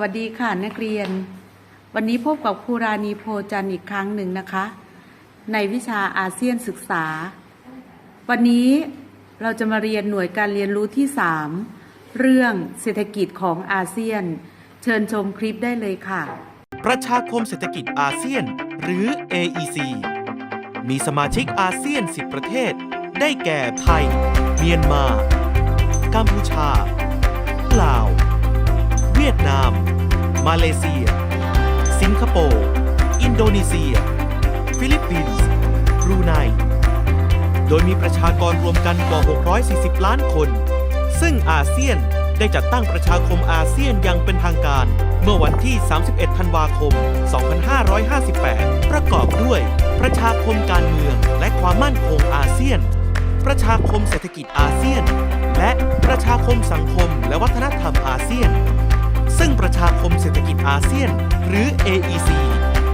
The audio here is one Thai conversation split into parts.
วัสดีค่ะนักเรียน วันนี้พบกับครูราณีโพจันอีกครั้งหนึ่งนะคะ ในวิชาอาเซียนศึกษา วันนี้เราจะมาเรียนหน่วยการเรียนรู้ที่ 3 เรื่องเศรษฐกิจของอาเซียน เชิญชมคลิปได้เลยค่ะ ประชาคมเศรษฐกิจอาเซียน หรือ AEC มีสมาชิกอาเซียน 10 ประเทศ ได้แก่ไทย เมียนมา กัมพูชาลาว วียดนาม มาเลเซีย สิงคโปร์ อินโดนีเซีย ฟิลิปปินส์บรูไน โดยมีประชากรรวมกันกว่า 640 ล้านคน ซึ่งอาเซียนได้จัดตั้งประชาคมอาเซียนอย่างเป็นทางการ เมื่อวันที่ 31 ธันวาคม 2558 ประกอบด้วย ประชาคมการเมืองและความมั่นคงอาเซียน ประชาคมเศรษฐกิจอาเซียน และประชาคมสังคมและวัฒนธรรมอาเซียน ซึ่งประชาคมเศรษฐกิจอาเซียน หรือ AEC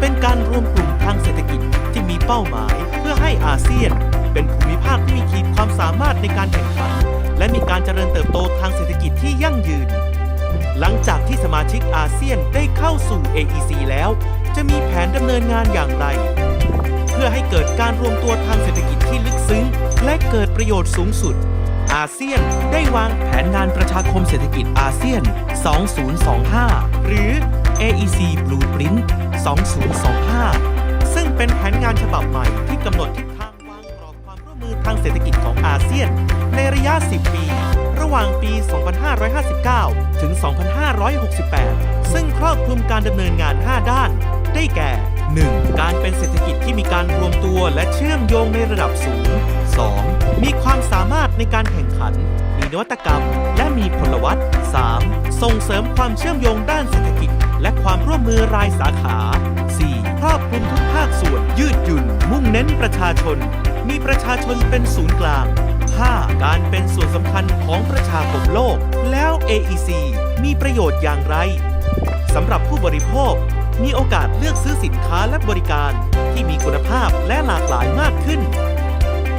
เป็นการรวมกลุ่มทางเศรษฐกิจที่มีเป้าหมายเพื่อให้อาเซียน เป็นภูมิภาคที่มีขีดความสามารถในการแข่งขัน และมีการเจริญเติบโตทางเศรษฐกิจที่ยั่งยืน หลังจากที่สมาชิกอาเซียนได้เข้าสู่ AEC แล้ว จะมีแผนดำเนินงานอย่างไร เพื่อให้เกิดการรวมตัวทางเศรษฐกิจที่ลึกซึ้ง และเกิดประโยชน์สูงสุด อาเซียน ได้วางแผนงานประชาคมเศรษฐกิจอาเซียน 2025 หรือ AEC Blueprint 2025 ซึ่งเป็นแผนงานฉบับใหม่ที่กำหนดทิศทางวางกรอบความร่วมมือทางเศรษฐกิจของอาเซียน ในระยะ 10 ปี ระหว่างปี 2559 ถึง 2568 ซึ่งครอบคลุมการดำเนินงาน 5 ด้าน ได้แก่ 1. การเป็นเศรษฐกิจที่มีการรวมตัวและเชื่อมโยงในระดับสูง 2. มีความสามารถในการแข่งขัน มีนวัตกรรม และมีพลวัต 3. ส่งเสริมความเชื่อมโยงด้านเศรษฐกิจ และความร่วมมือรายสาขา 4. ครอบคลุมทุกภาคส่วนยืดหยุ่น มุ่งเน้นประชาชน มีประชาชนเป็นศูนย์กลาง 5. การเป็นส่วนสำคัญของประชาคมโลก แล้ว AEC มีประโยชน์อย่างไรสำหรับผู้บริโภค มีโอกาสเลือกซื้อสินค้าและบริการ ที่มีคุณภาพและหลากหลายมากขึ้น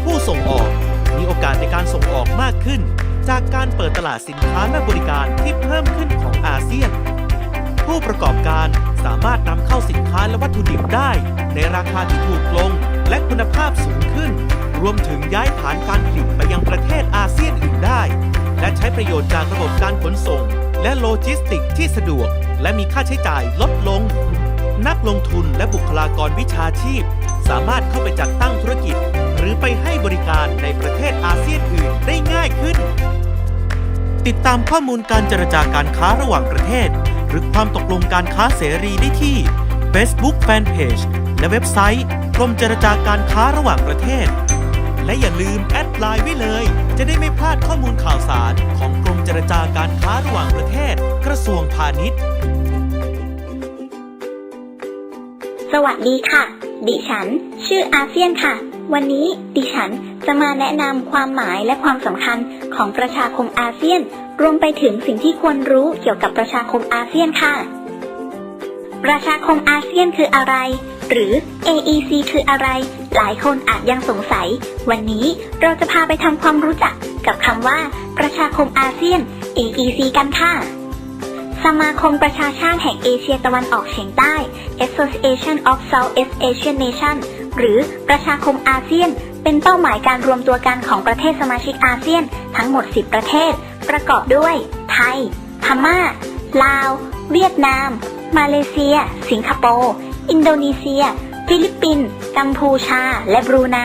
ผู้ส่งออก มีโอกาสในการส่งออกมากขึ้น จากการเปิดตลาดสินค้าและบริการที่เพิ่มขึ้นของอาเซียน ผู้ประกอบการสามารถนำเข้าสินค้าและวัตถุดิบได้ ในราคาที่ถูกลงและคุณภาพสูงขึ้น รวมถึงย้ายฐานการผลิตไปยังประเทศอาเซียนอื่นได้ และใช้ประโยชน์จากระบบการขนส่ง และโลจิสติกที่สะดวก และมีค่าใช้จ่ายลดลง นักลงทุนและบุคลากรวิชาชีพ สามารถเข้าไปจัดตั้งธุรกิจ หรือไปให้บริการในประเทศอาเซียนอื่นได้ง่ายขึ้น ติดตามข้อมูลการเจรจาการค้าระหว่างประเทศ หรือความตกลงการค้าเสรีได้ที่ Facebook Fanpage และเว็บไซต์กรมเจรจาการค้าระหว่างประเทศ และอย่าลืมแอดไลน์ไว้เลย จะได้ไม่พลาดข้อมูลข่าวสารของกรมเจรจาการค้าระหว่างประเทศ กระทรวงพาณิชย์ สวัสดีค่ะ ดิฉัน ชื่ออาเซียนค่ะ วันนี้ดิฉันจะมาแนะนำความหมายและความสำคัญของประชาคมอาเซียน รวมไปถึงสิ่งที่ควรรู้เกี่ยวกับประชาคมอาเซียนค่ะ ประชาคมอาเซียนคืออะไร หรือ AEC คืออะไร หลายคนอาจยังสงสัย วันนี้เราจะพาไปทำความรู้จักกับคำว่า ประชาคมอาเซียน AEC กันค่ะ สมาคมประชาชาติแห่งเอเชียตะวันออกเฉียงใต้ Association of Southeast Asian Nations หรือประชาคมอาเซียน เป็นเป้าหมายการรวมตัวกันของประเทศสมาชิกอาเซียน ทั้งหมด 10 ประเทศ ประกอบด้วย ไทย พม่า ลาว เวียดนาม มาเลเซีย สิงคโปร์ อินโดนีเซีย ฟิลิปปินส์ กัมพูชา และบรูไน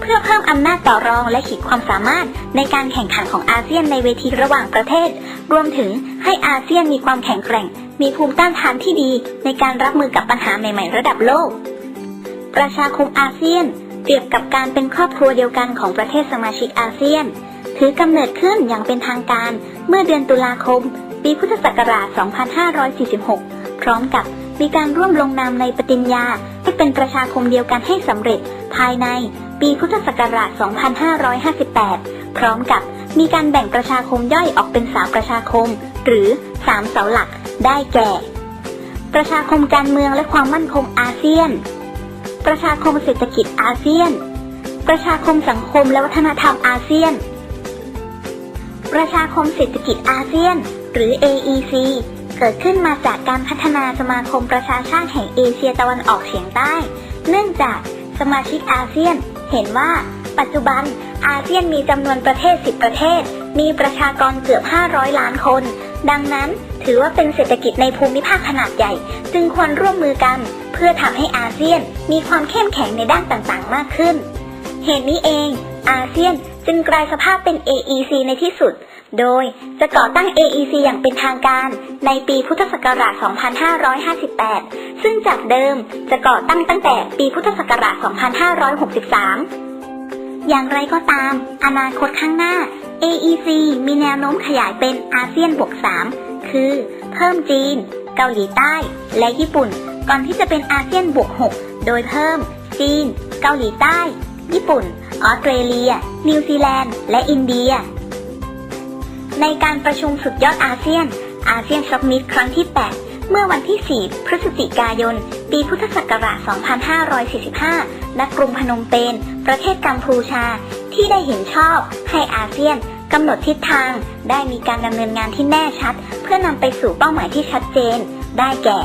เพื่อเพิ่มอำนาจต่อรองและขีดความสามารถในการแข่งขันของอาเซียนในเวทีระหว่างประเทศ รวมถึงให้อาเซียนมีความแข็งแกร่ง มีภูมิต้านทานที่ดี ในการรับมือกับปัญหาใหม่ๆ ระดับโลก ประชาคมอาเซียน เปรียบกับการเป็นครอบครัวเดียวกันของประเทศสมาชิกอาเซียน ถือกำเนิดขึ้นอย่างเป็นทางการเมื่อเดือนตุลาคม ปีพุทธศักราช 2546 พร้อมกับ มีการร่วมลงนามในปฏิญญาให้เป็นประชาคมเดียวกันให้สำเร็จ ภายในปีพุทธศักราช 2558 พร้อมกับมีการแบ่งประชาคมย่อยออกเป็นสามประชาคม หรือสามเสาหลัก ได้แก่ ประชาคมการเมืองและความมั่นคงอาเซียน ประชาคมเศรษฐกิจอาเซียน ประชาคมสังคมและวัฒนธรรมอาเซียน ประชาคมเศรษฐกิจอาเซียน หรือ AEC กกิดขึ้นมาจากการพัฒนาสมาคมประชาชาติแห่งเอเชียตะวันออกเฉียงใต้ เนื่องจากสมาชิกอาเซียน เห็นว่า ปัจจุบันอาเซียนมีจำนวนประเทศ 10 ประเทศ มีประชากรเกือบ 500 ล้านคน ดังนั้นถือว่าเป็นเศรษฐกิจในภูมิภาคขนาดใหญ่ จึงควรร่วมมือกัน เพื่อทำให้อาเซียนมีความเข้มแข็งในด้านต่างๆ มากขึ้น เหตุนี้เอง อาเซียนจึงกลายสภาพเป็น AEC ในที่สุด โดยจะก่อตั้ง AEC อย่างเป็นทางการในปีพุทธศักราช 2558 ซึ่งจากเดิมจะก่อตั้งตั้งแต่ปีพุทธศักราช 2563 อย่างไรก็ตาม อนาคตข้างหน้า AEC มีแนวโน้มขยายเป็นอาเซียนบวก 3 คือ เพิ่มจีน เกาหลีใต้ และญี่ปุ่น ก่อนที่จะเป็นอาเซียนบวก 6 โดยเพิ่ม จีน เกาหลีใต้ ญี่ปุ่น ออสเตรเลีย นิวซีแลนด์ และอินเดีย ในการประชุมสุดยอดอาเซียน อาเซียนซัมมิตครั้งที่ 8 เมื่อวันที่ 4 พฤศจิกายน ปีพุทธศักราช 2545 ณ กรุงพนมเปญ ประเทศกัมพูชา ที่ได้เห็นชอบให้อาเซียนกำหนดทิศทาง ได้มีการดำเนินงานที่แน่ชัด เพื่อนำไปสู่เป้าหมายที่ชัดเจน ได้แก่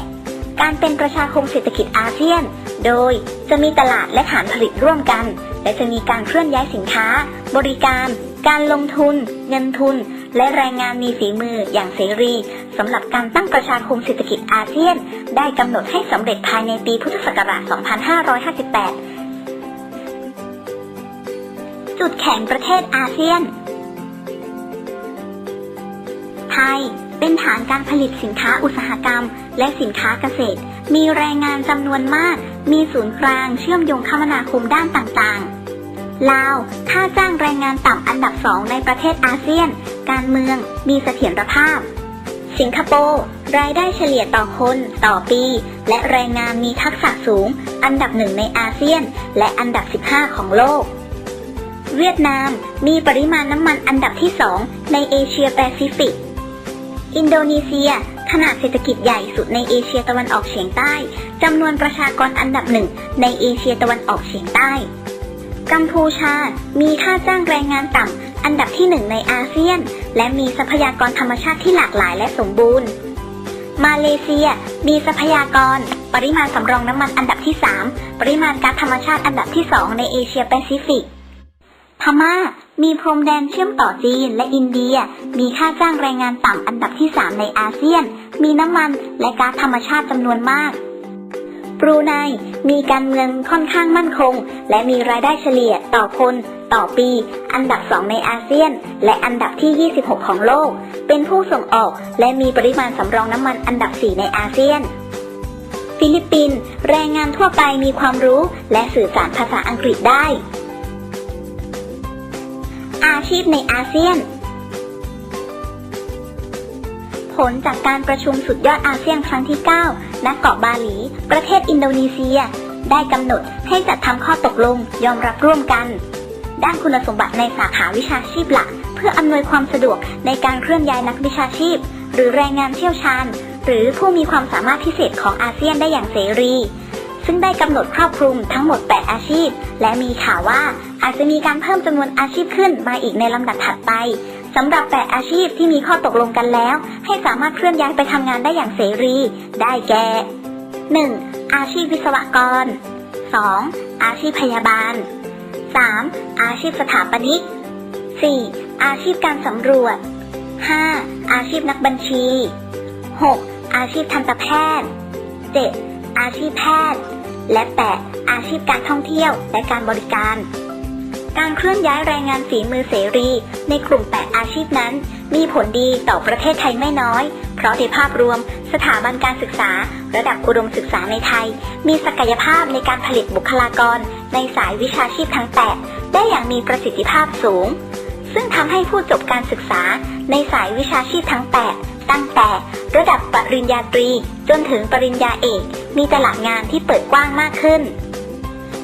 การเป็นประชาคมเศรษฐกิจอาเซียน โดยจะมีตลาดและฐานผลิตร่วมกัน และจะมีการเคลื่อนย้ายสินค้า บริการ การลงทุน เงินทุน และแรงงานมีฝีมืออย่างเสรีสำหรับการตั้งประชาคมเศรษฐกิจอาเซียน ได้กำหนดให้สำเร็จภายในปีพุทธศักราช 2558 จุดแข็งประเทศอาเซียน ไทยเป็นฐานการผลิตสินค้าอุตสาหกรรม และสินค้าเกษตร มีแรงงานจำนวนมาก มีศูนย์กลางเชื่อมโยงคมนาคมด้านต่างๆ ลาว ค่าจ้างแรงงานต่ำอันดับสองในประเทศอาเซียน การเมืองมีเสถียรภาพ สิงคโปร์รายได้เฉลี่ยต่อคนต่อปี และแรงงานมีทักษะสูง อันดับหนึ่งในอาเซียน และอันดับ 15 ของโลก เวียดนาม มีปริมาณน้ำมันอันดับที่สองในเอเชียแปซิฟิก อินโดนีเซีย ขนาดเศรษฐกิจใหญ่สุดในเอเชียตะวันออกเฉียงใต้จำนวนประชากรอันดับหนึ่งในเอเชียตะวันออกเฉียงใต้ กัมพูชา มีค่าจ้างแรงงานต่ำ อันดับที่หนึ่งในอาเซียน และมีทรัพยากรธรรมชาติที่หลากหลายและสมบูรณ์ มาเลเซีย มีทรัพยากร ปริมาณสำรองน้ำมันอันดับที่ 3 ปริมาณก๊าซธรรมชาติอันดับที่ 2 ในเอเชียแปซิฟิก พม่า มีพรมแดนเชื่อมต่อจีนและอินเดีย มีค่าจ้างแรงงานต่ำอันดับที่ 3 ในอาเซียน มีน้ำมันและก๊าซธรรมชาติจำนวนมาก บรูไนมีการเมืองค่อนข้างมั่นคง และมีรายได้เฉลี่ยต่อคน ต่อปี อันดับ 2 ในอาเซียน และอันดับที่ 26 ของโลก เป็นผู้ส่งออกและมีปริมาณสำรองน้ำมันอันดับ 4 ในอาเซียน ฟิลิปปินส์แรงงานทั่วไปมีความรู้และสื่อสารภาษาอังกฤษได้ อาชีพในอาเซียนผลจากการประชุมสุดยอดอาเซียนครั้งที่ 9 ณเกาะบาหลี ประเทศอินโดนีเซีย ได้กำหนดให้จัดทำข้อตกลงยอมรับร่วมกัน ด้านคุณสมบัติในสาขาวิชาชีพหลัก เพื่ออำนวยความสะดวกในการเคลื่อนย้ายนักวิชาชีพ หรือแรงงานเชี่ยวชาญ หรือผู้มีความสามารถพิเศษของอาเซียนได้อย่างเสรี ซึ่งได้กำหนดครอบคลุมทั้งหมด 8 อาชีพ และมีข่าวว่าอาจจะมีการเพิ่มจำนวนอาชีพขึ้นมาอีกในลำดับถัดไป สำหรับ 8 อาชีพที่มีข้อตกลงกันแล้ว ให้สามารถเคลื่อนย้ายไปทำงานได้อย่างเสรี ได้แก่ 1. อาชีพวิศวกร 2. อาชีพพยาบาล 3. อาชีพสถาปนิก 4. อาชีพการสำรวจ 5. อาชีพนักบัญชี 6. อาชีพทันตแพทย์ 7. อาชีพแพทย์ และ 8. อาชีพการท่องเที่ยวและการบริการ การเคลื่อนย้ายแรงงานฝีมือเสรี ในกลุ่ม 8 อาชีพนั้น มีผลดีต่อประเทศไทยไม่น้อย เพราะในภาพรวม สถาบันการศึกษา ระดับอุดมศึกษาในไทย มีศักยภาพในการผลิตบุคลากร ในสายวิชาชีพทั้ง 8 ได้อย่างมีประสิทธิภาพสูง ซึ่งทำให้ผู้จบการศึกษา ในสายวิชาชีพทั้ง 8 ตั้งแต่ ระดับปริญญาตรี จนถึงปริญญาเอก มีตลาดงานที่เปิดกว้างมากขึ้น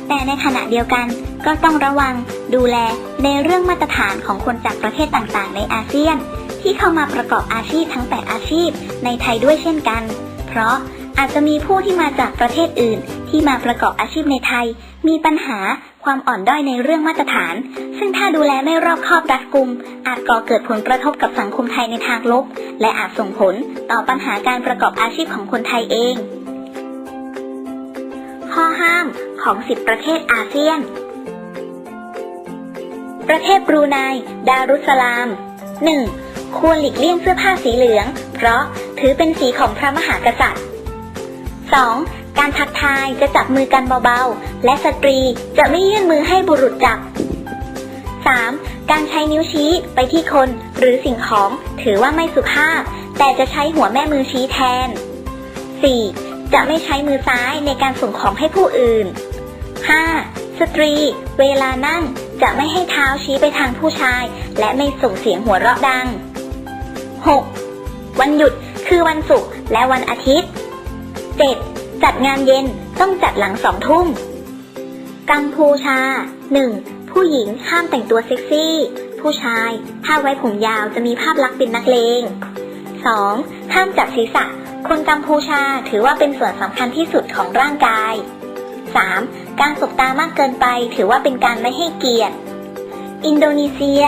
แต่ในขณะเดียวกันก็ต้องระวังดูแลในเรื่องมาตรฐานของคนจากประเทศต่างๆ ในอาเซียน ที่เข้ามาประกอบอาชีพทั้ง 8 อาชีพในไทยด้วยเช่นกัน เพราะอาจจะมีผู้ที่มาจากประเทศอื่น ที่มาประกอบอาชีพในไทย มีปัญหาความอ่อนด้อยในเรื่องมาตรฐาน ซึ่งถ้าดูแลไม่รอบคอบรัดกุม อาจก่อเกิดผลกระทบกับสังคมไทยในทางลบ และอาจส่งผลต่อปัญหาการประกอบอาชีพของคนไทยเอง ข้อห้ามของ 10 ประเทศอาเซียน ประเทศบรูไน ดารุสสลาม 1. ควรหลีกเลี่ยงเสื้อผ้าสีเหลือง เพราะถือเป็นสีของพระมหากษัตริย์ 2. การทักทายจะจับมือกันเบาๆ และสตรีจะไม่ยื่นมือให้บุรุษจับ 3. การใช้นิ้วชี้ไปที่คนหรือสิ่งของถือว่าไม่สุภาพ แต่จะใช้หัวแม่มือชี้แทน 4. จะไม่ใช้มือซ้ายในการส่งของให้ผู้อื่น 5. สตรี เวลานั่งจะไม่ให้เท้าชี้ไปทางผู้ชาย และไม่ส่งเสียงหัวเราะดัง 6. วันหยุดคือวันศุกร์และวันอาทิตย์ 7. จัดงานเย็นต้องจัดหลังสองทุ่ม กัมพูชา 1. ผู้หญิงห้ามแต่งตัวเซ็กซี่ ผู้ชาย ถ้าไว้ผมยาวจะมีภาพลักษณ์เป็นนักเลง 2. ห้ามจับศีรษะ คนกัมพูชาถือว่าเป็นส่วนสำคัญที่สุดของร่างกาย 3. การสบตามากเกินไปถือว่าเป็นการไม่ให้เกียรติ อินโดนีเซีย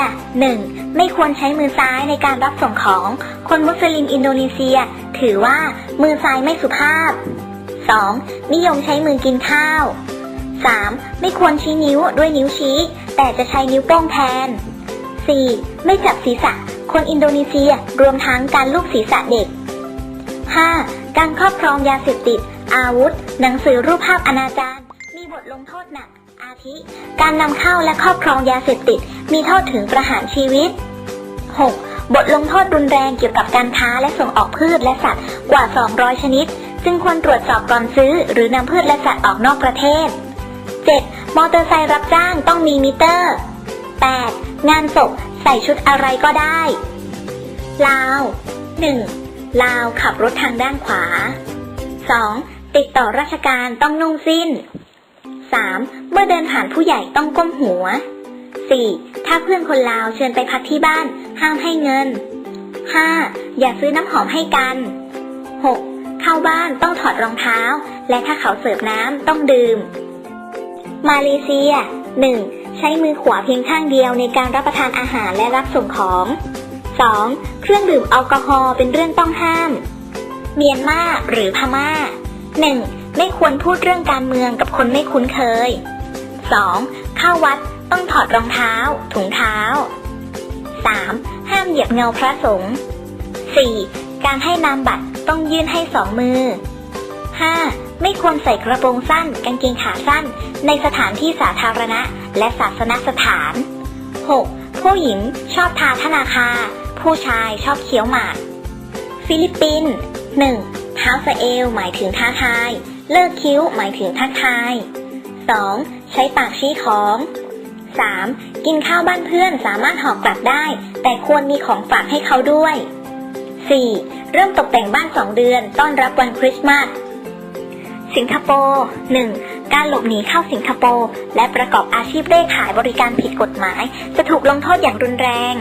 1. ไม่ควรใช้มือซ้ายในการรับส่งของ คนมุสลิมอินโดนีเซีย ถือว่ามือซ้ายไม่สุภาพ 2. นิยมใช้มือกินข้าว 3. ไม่ควรชี้นิ้วด้วยนิ้วชี้ แต่จะใช้นิ้วโป้งแทน 4. ไม่จับศีรษะ คนอินโดนีเซียรวมทั้งการลูบศีรษะเด็ก 5. การครอบครองยาเสพติด อาวุธ หนังสือรูปภาพอนาจารมีบทลงโทษหนัก อาทิ การนำเข้าและครอบครองยาเสพติด มีโทษถึงประหารชีวิต 6. บทลงโทษรุนแรงเกี่ยวกับการค้าและส่งออกพืชและสัตว์กว่า 200 ชนิด ซึ่งควรตรวจสอบก่อนซื้อ หรือนำพืชและสัตว์ออกนอกประเทศ 7. มอเตอร์ไซค์รับจ้างต้องมีมิเตอร์ 8. งานศพใส่ชุดอะไรก็ได้ลาว 1. ลาวขับรถทางด้านขวา 2. ติดต่อราชการต้องนุ่งสิ้น 3. เมื่อเดินผ่านผู้ใหญ่ต้องก้มหัว 4. ถ้าเพื่อนคนลาวเชิญไปพักที่บ้าน ห้ามให้เงิน 5. อย่าซื้อน้ำหอมให้กัน 6. เข้าบ้านต้องถอดรองเท้า และถ้าเขาเสิร์ฟน้ำต้องดื่ม มาเลเซีย 1. ใช้มือขวาเพียงข้างเดียวในการรับประทานอาหารและรับส่งของ 2. เครื่องดื่มแอลกอฮอล์เป็นเรื่องต้องห้าม เมียนมาหรือพมา่า 1. ไม่ควรพูดเรื่องการเมืองกับคนไม่คุ้นเคย 2. เข้าวัดต้องถอดรองเท้า ถุงเท้า 3. ห้ามเหยียบเงาพระสงฆ์ 4. การให้นามบัตรต้องยื่นให้สองมือ 5. ไม่ควรใส่กระโปรงสั้น กางเกงขาสั้น ในสถานที่สาธารณะ และศาสนสถาน 6. ผู้หญิงชอบทาธนาคา ผู้ชายชอบเคี้ยวหมาก ฟิลิปปินส์ 1. เท้าสะเอวหมายถึงท้าทาย เลิกคิ้วหมายถึงทักทาย 2. ใช้ปากชี้ของ 3. กินข้าวบ้านเพื่อนสามารถห่อกลับได้ แต่ควรมีของฝากให้เขาด้วย 4. เริ่มตกแต่งบ้าน 2 เดือน ต้อนรับวันคริสต์มาส สิงคโปร์ 1. การหลบหนีเข้าสิงคโปร์และประกอบอาชีพเร่ขายบริการผิดกฎหมาย จะถูกลงโทษอย่างรุนแรง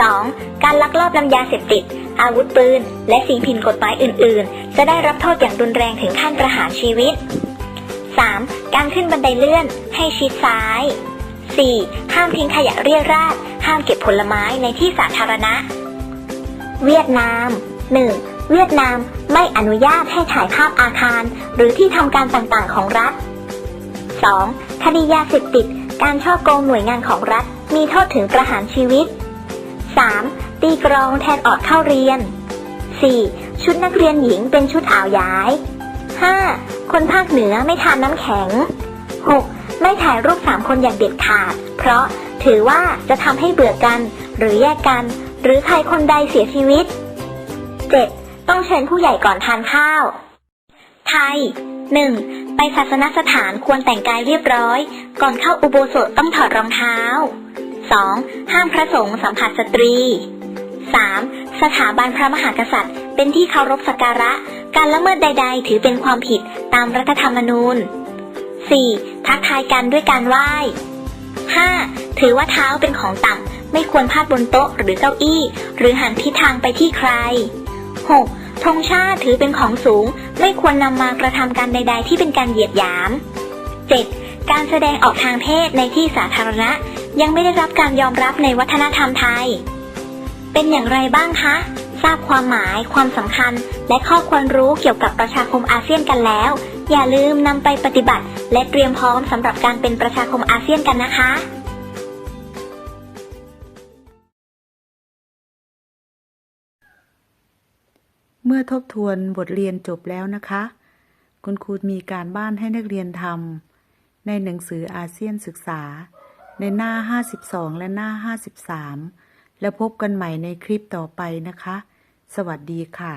2. การลักลอบนำยาเสพติด อาวุธปืน และสิ่งผิดกฎหมายอื่น ๆ จะได้รับโทษอย่างรุนแรงถึงขั้นประหารชีวิต 3. การขึ้นบันไดเลื่อนให้ชิดซ้าย 4. ห้ามทิ้งขยะเรี่ยราดห้ามเก็บผลไม้ในที่สาธารณะ เวียดนาม 1. เวียดนามไม่อนุญาตให้ถ่ายภาพอาคาร หรือที่ทำการต่างๆ ของรัฐ 2. คดียาเสพติด การช่อโกงหน่วยงานของรัฐ มีโทษถึงประหารชีวิต 3. ตีกรองแทนออดเข้าเรียน 4. ชุดนักเรียนหญิงเป็นชุดอ่าวย้าย 5. คนภาคเหนือไม่ทานน้ำแข็ง 6. ไม่ถ่ายรูปสามคนอย่างเด็ดขาด เพราะถือว่าจะทำให้เบื่อกัน หรือแยกกัน หรือใครคนใดเสียชีวิต 7. ต้องเชิญผู้ใหญ่ก่อนทานข้าว ไทย 1. ไปศาสนสถานควรแต่งกายเรียบร้อย ก่อนเข้าอุโบสถต้องถอดรองเท้า 2. ห้ามพระสงฆ์สัมผัสสตรี 3. สถาบันพระมหากษัตริย์ เป็นที่เคารพสักการะ การละเมิดใด ๆ ถือเป็นความผิดตามรัฐธรรมนูญ 4. ทักทายกันด้วยการไหว้ 5. ถือว่าเท้าเป็นของต่ำ ไม่ควรพาดบนโต๊ะหรือเก้าอี้ หรือหันทิศทางไปที่ใคร 6. ธงชาติถือเป็นของสูง ไม่ควรนำมากระทำการใด ๆ ที่เป็นการเหยียดหยาม 7. การแสดงออกทางเพศในที่สาธารณะ ยังไม่ได้รับการยอมรับในวัฒนธรรมไทย เป็นอย่างไรบ้างคะ ทราบความหมาย ความสำคัญ และข้อควรรู้เกี่ยวกับประชาคมอาเซียนกันแล้ว อย่าลืมนำไปปฏิบัติ และเตรียมพร้อมสำหรับการเป็นประชาคมอาเซียนกันนะคะเมื่อทบทวนบทเรียนจบแล้วนะคะ คุณครูมีการบ้านให้นักเรียนทำ ในหนังสืออาเซียนศึกษา ในหน้า 52 และหน้า 53 แล้วพบกันใหม่ในคลิปต่อไปนะคะ สวัสดีค่ะ